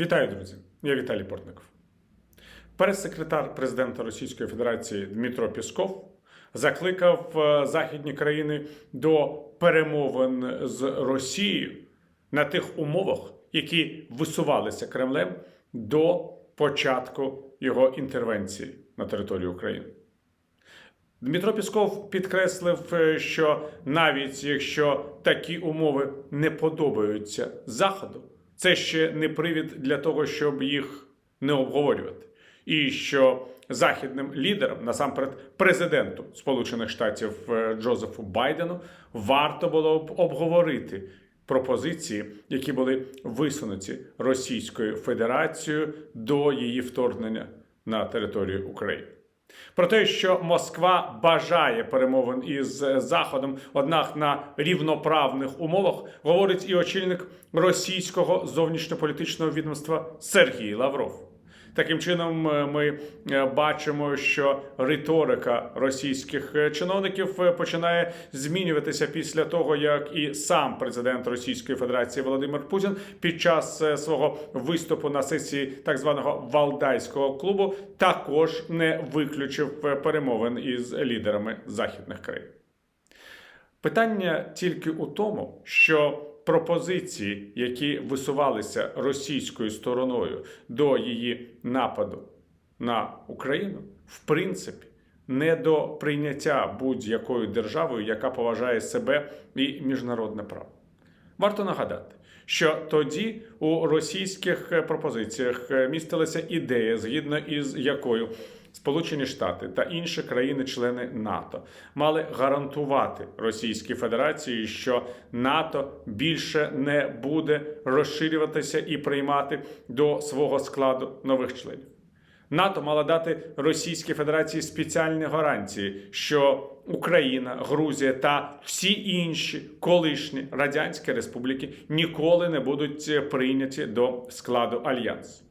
Вітаю, друзі! Я Віталій Портников. Прес-секретар президента Російської Федерації Дмитро Пісков закликав е, західні країни до перемовин з Росією на тих умовах, які висувалися Кремлем до початку його інтервенції на територію України. Дмитро Пісков підкреслив, е, що навіть якщо такі умови не подобаються Заходу, це ще не привід для того, щоб їх не обговорювати. І що західним лідерам, насамперед президенту Сполучених Штатів е, Джозефу Байдену, варто було б обговорити пропозиції, які були висунуті Російською Федерацією до її вторгнення на територію України. Про те, що Москва бажає перемовин із Заходом, однак на рівноправних умовах, говорить і очільник російського зовнішньополітичного відомства Сергій Лавров. Таким чином, е, ми е, бачимо, що риторика російських е, чиновників починає змінюватися після того, як і сам президент Російської Федерації Володимир Путін під час свого виступу на сесії так званого Валдайського клубу також не виключив перемовин із лідерами західних країн. Питання тільки у тому, що пропозиції, які висувалися російською стороною до її нападу на Україну, в принципі, не до прийняття будь-якою державою, яка поважає себе і міжнародне право. Варто нагадати, що тоді у російських пропозиціях містилася ідея, згідно із якою Сполучені Штати та інші країни-члени НАТО мали гарантувати Російській Федерації, що НАТО більше не буде розширюватися і приймати до свого складу нових членів. НАТО мала дати Російській Федерації спеціальні гарантії, що Україна, Грузія та всі інші колишні радянські республіки ніколи не будуть прийняті до складу альянсу.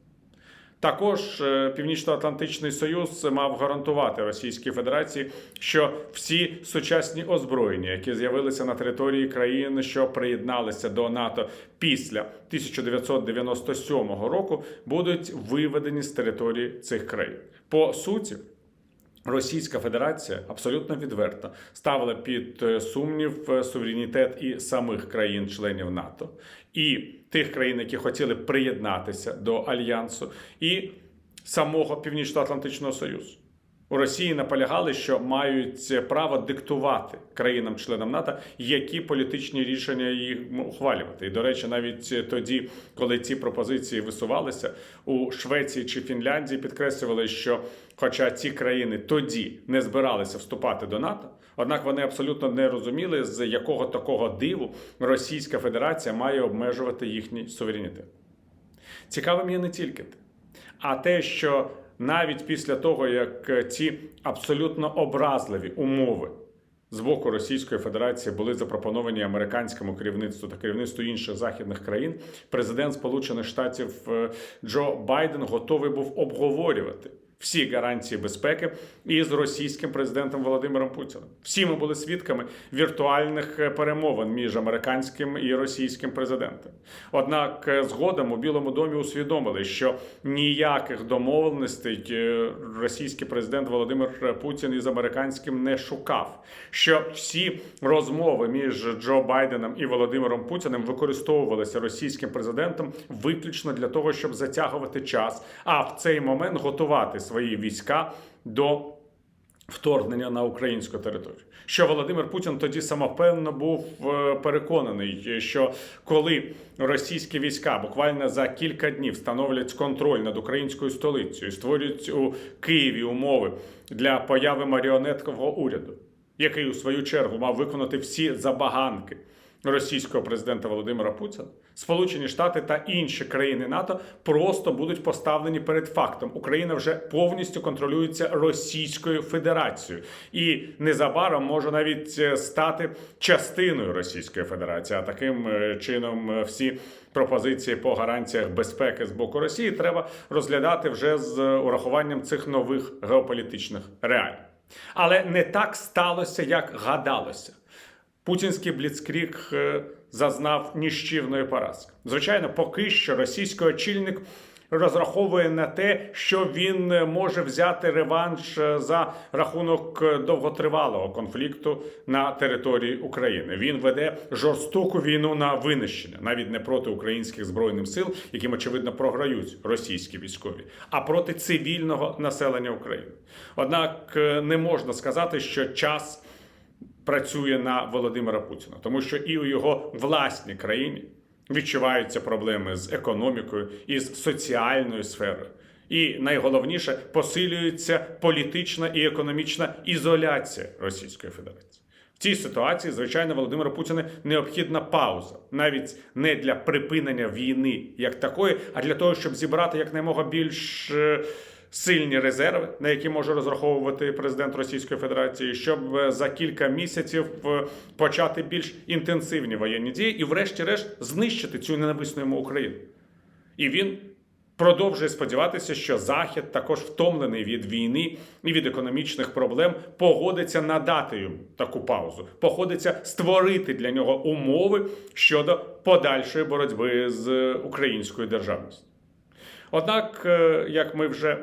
Також е, Північно-Атлантичний Союз мав гарантувати Російській Федерації, що всі сучасні озброєння, які з'явилися на території країн, що приєдналися до НАТО після 1997 року, будуть виведені з території цих країн. По суті. Російська Федерація абсолютно відверто ставила під е, сумнів е, суверенітет і самих країн-членів НАТО, і тих країн, які хотіли приєднатися до альянсу, і самого Північно-Атлантичного Союзу. У Росії наполягали, що мають право диктувати країнам-членам НАТО, які політичні рішення їх ухвалювати. І до речі, навіть тоді, коли ці пропозиції висувалися у Швеції чи Фінляндії, підкреслювали, що, хоча ці країни тоді не збиралися вступати до НАТО, однак вони абсолютно не розуміли, з якого такого диву Російська Федерація має обмежувати їхній суверенітет. Цікавим є не тільки те, а те, що навіть після того, як ці абсолютно образливі умови з боку Російської Федерації були запропоновані американському керівництву та керівництву інших західних країн, президент Сполучених Штатів е, Джо Байден готовий був обговорювати. Всі гарантії безпеки із російським президентом Володимиром Путіним. Всі ми були свідками віртуальних е, перемовин між американським і російським президентом. Однак е, згодом у Білому домі усвідомили, що ніяких домовленостей е, російський президент Володимир Путін із американським не шукав. Що всі розмови між Джо Байденом і Володимиром Путіним використовувалися російським президентом виключно для того, щоб затягувати час, а в цей момент готувати свої війська до вторгнення на українську територію. Що Володимир Путін тоді самопевно був е, переконаний, що коли російські війська буквально за кілька днів становлять контроль над українською столицею, створюють у Києві умови для появи маріонеткового уряду, який у свою чергу мав виконати всі забаганки російського президента Володимира Путіна, Сполучені Штати та інші країни НАТО просто будуть поставлені перед фактом. Україна вже повністю контролюється Російською Федерацією і незабаром може навіть е, стати частиною Російської Федерації. А таким е, чином е, всі пропозиції по гарантіях безпеки з боку Росії треба розглядати вже з урахуванням цих нових геополітичних реалій. Але не так сталося, як гадалося. Путінський бліцкрік е, зазнав ніщівної поразки. Звичайно, поки що російський очільник розраховує на те, що він може взяти реванш е, за рахунок е, довготривалого конфлікту на території України. Він веде жорстоку війну на винищення, навіть не проти українських збройних сил, яким очевидно програють російські військові, а проти цивільного населення України. Однак е, не можна сказати, що час працює на Володимира Путіна, тому що і у його власній країні відчуваються проблеми з економікою і з соціальною сферою. І найголовніше посилюється політична і економічна ізоляція Російської Федерації. В цій ситуації, звичайно, Володимиру Путіну необхідна пауза, навіть не для припинення війни як такої, а для того, щоб зібрати якнаймога більш е, сильні резерви, на які може розраховувати президент Російської Федерації, щоб е, за кілька місяців е, почати більш інтенсивні воєнні дії і, врешті-решт, знищити цю ненависну йому Україну. І він продовжує сподіватися, що Захід, також втомлений від війни і від економічних проблем, погодиться надати йому таку паузу, погодиться створити для нього умови щодо подальшої боротьби з українською державністю. Однак, е, як ми вже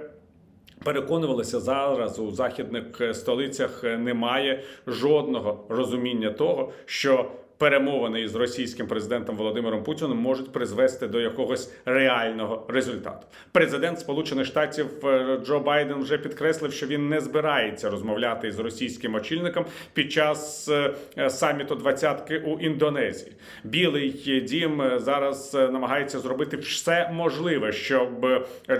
переконувалися зараз у західних е, столицях е, немає жодного розуміння того, що перемовини із російським президентом Володимиром Путіним можуть призвести до якогось реального результату. Президент Сполучених Штатів е, Джо Байден вже підкреслив, що він не збирається розмовляти із російським очільником під час е, е, саміту двадцятки у Індонезії. Білий дім зараз намагається зробити все можливе, щоб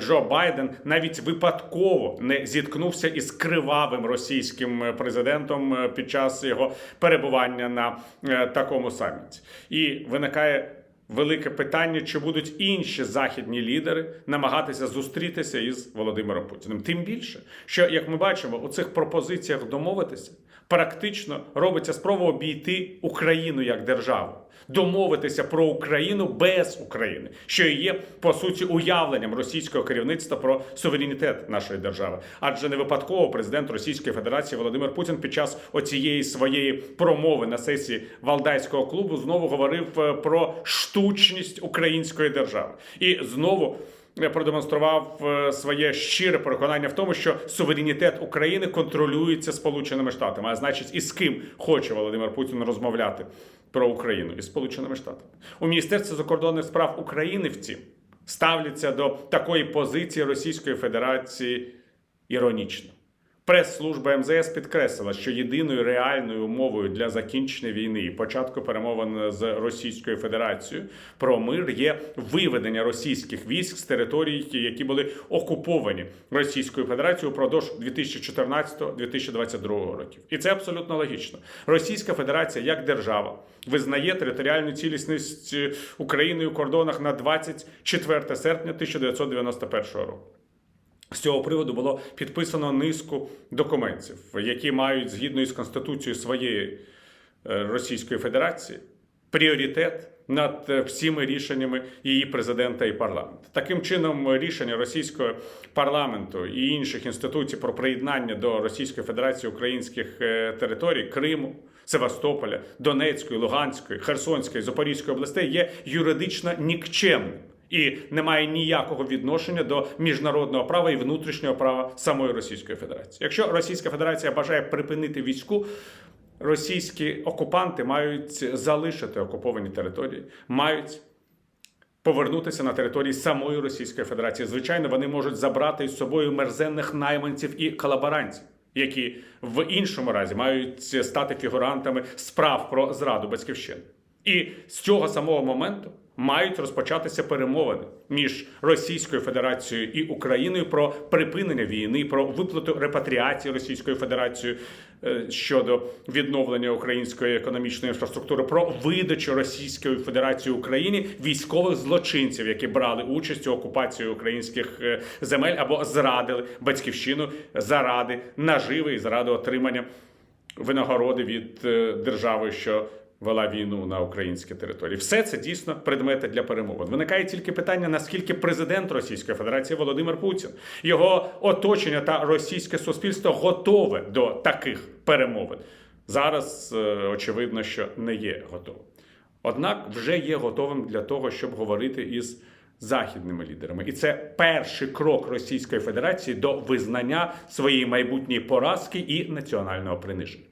Джо Байден навіть випадково не зіткнувся із кривавим російським президентом під час його перебування на е, такому саміті. І виникає. Велике питання, чи будуть інші західні лідери намагатися зустрітися із Володимиром Путіним. Тим більше, що як ми бачимо, у цих пропозиціях домовитися практично робиться спроба обійти Україну як державу, домовитися про Україну без України, що і є по суті уявленням російського керівництва про суверенітет нашої держави. Адже не випадково президент Російської Федерації Володимир Путін під час оцієї своєї промови на сесії Валдайського клубу знову говорив е, про штучність української держави і знову. Продемонстрував е, своє щире переконання в тому, що суверенітет України контролюється Сполученими Штатами, а значить, і з ким хоче Володимир Путін розмовляти про Україну із Сполученими Штатами у Міністерстві закордонних справ України. Втім, ставляться до такої позиції Російської Федерації іронічно. Прес-служба МЗС підкреслила, що єдиною реальною умовою для закінчення війни і початку перемовин з Російською Федерацією про мир є виведення російських військ з територій, які були окуповані Російською Федерацією упродовж 2014-2022 років. І це абсолютно логічно. Російська Федерація як держава визнає територіальну цілісність України у кордонах на 24 серпня 1991 року. З цього приводу було підписано низку документів, які мають згідно із конституцією своєї е, Російської Федерації пріоритет над е, всіми рішеннями її президента і парламенту. Таким чином, рішення російського парламенту і інших інституцій про приєднання до Російської Федерації українських е, територій Криму. Севастополя, Донецької, Луганської, Херсонської, Запорізької областей є юридично нікчемним і не має ніякого відношення до міжнародного права і внутрішнього права самої Російської Федерації. Якщо Російська Федерація бажає припинити війську, російські окупанти мають залишити окуповані території, мають. Повернутися на території самої Російської Федерації. Звичайно, вони можуть забрати із собою мерзенних найманців і колаборантів, які в іншому разі мають стати фігурантами справ про зраду батьківщини. І з цього самого моменту мають розпочатися перемовини між Російською Федерацією і Україною про припинення війни, про виплату репатріації Російською Федерацією е, щодо відновлення української економічної інфраструктури, про видачу Російської Федерації Україні військових злочинців, які брали участь у окупації українських е, земель або зрадили батьківщину заради наживи і заради отримання винагороди від е, держави, що вела війну на українській території. Все це дійсно предмети для перемовин. Виникає тільки питання, наскільки президент Російської Федерації Володимир Путін, його оточення та російське суспільство готове до таких перемовин. Зараз е, очевидно, що не є готове. однак вже є готовим для того, щоб говорити із західними лідерами. І це перший крок Російської Федерації до визнання своєї майбутньої поразки і національного приниження.